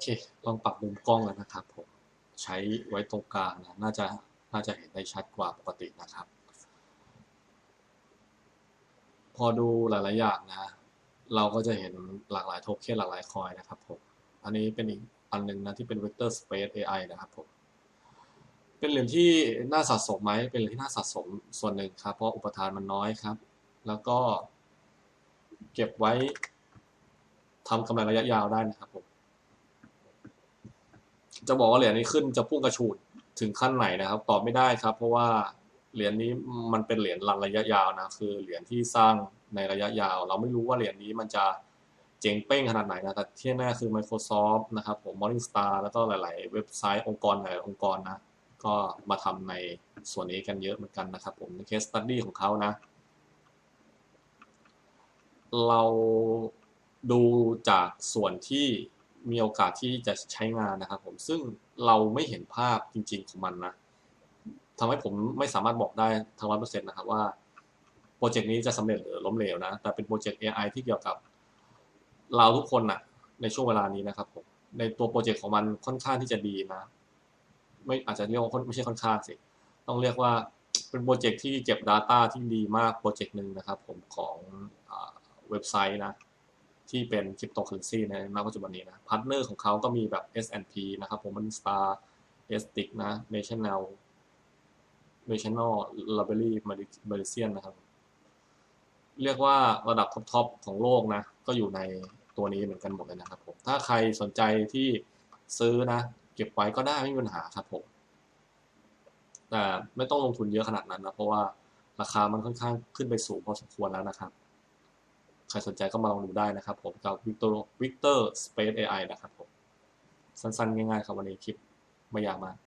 เค ลองปรับมุมกล้องแล้วนะครับผม ใช้ไว้ตรงกลางนะน่าจะน่าจะเห็นได้ชัดกว่าปกตินะครับ พอดูหลาย ๆ อย่างนะ เราก็จะเห็นหลากหลายโทเค็นหลากหลายคอยนะครับผม อันนี้เป็นอีกอันหนึ่งนะที่เป็น Vector Space AI นะครับผม เป็นเหรียญที่น่าสะสมไหม เป็นเหรียญที่น่าสะสมส่วนหนึ่งครับ เพราะอุปทานมันน้อยครับ แล้วก็เก็บไว้ทำกำไรระยะยาวได้นะครับผม จะบอกว่าเหรียญนี้ขึ้นจะพุ่งกระฉูดถึงขั้นไหนนะครับ ตอบไม่ได้ครับ เพราะว่าเหรียญนี้มันเป็นเหรียญรันระยะยาวนะ คือเหรียญที่สร้างในระยะยาว เราไม่รู้ว่าเหรียญนี้มันจะเจ๋งเป้งขนาดไหนนะแต่ที่แน่คือ Microsoft นะครับผม Morningstar แล้วก็หลาย ๆ เว็บไซต์องค์กรหลายองค์กรนะ ก็มาทำในส่วนนี้กันเยอะเหมือนกันนะครับผมใน case study ของเขานะ เราดูจากส่วนที่ มีโอกาสที่จะใช้งานนะครับผมซึ่งเราไม่เห็นภาพจริง ๆของมันนะทำให้ผมไม่สามารถบอกได้ทั้งร้อยเปอร์เซ็นต์นะครับว่าโปรเจกต์นี้จะสำเร็จหรือล้มเหลวนะ แต่เป็นโปรเจกต์ AI ที่เกี่ยวกับเราทุกคนนะในช่วงเวลานี้นะครับผมในตัวโปรเจกต์ของมันค่อนข้างที่จะดีนะ ไม่อาจจะเรียกว่าไม่ใช่ค่อนข้างสิ ต้องเรียกว่าเป็นโปรเจกต์ที่เก็บ Data ที่ดีมากโปรเจกต์หนึ่งนะครับ ผมของเว็บไซต์นะ ที่เป็นคริปโตเคอเรนซีในณปัจจุบันนี้นะพาร์ทเนอร์ของเขาก็มีแบบ S&P นะครับผมมัน Star e s t i c นะ National National Library Malaysian นะครับ เรียกว่าระดับท็อปๆของโลกนะ ก็อยู่ในตัวนี้เหมือนกันหมดเลยนะครับผมถ้าใครสนใจที่ซื้อนะ เก็บไว้ก็ได้ไม่มีปัญหาครับผม แต่ไม่ต้องลงทุนเยอะขนาดนั้นนะ เพราะว่าราคามันค่อนข้างขึ้นไปสูงพอสมควรแล้วนะครับ ใครสนใจก็มาลองดูได้นะครับผมกับ Victor Victor Space AI นะครับผมสั้นๆ ง่ายๆครับวันนี้คลิปไม่ยาวมาก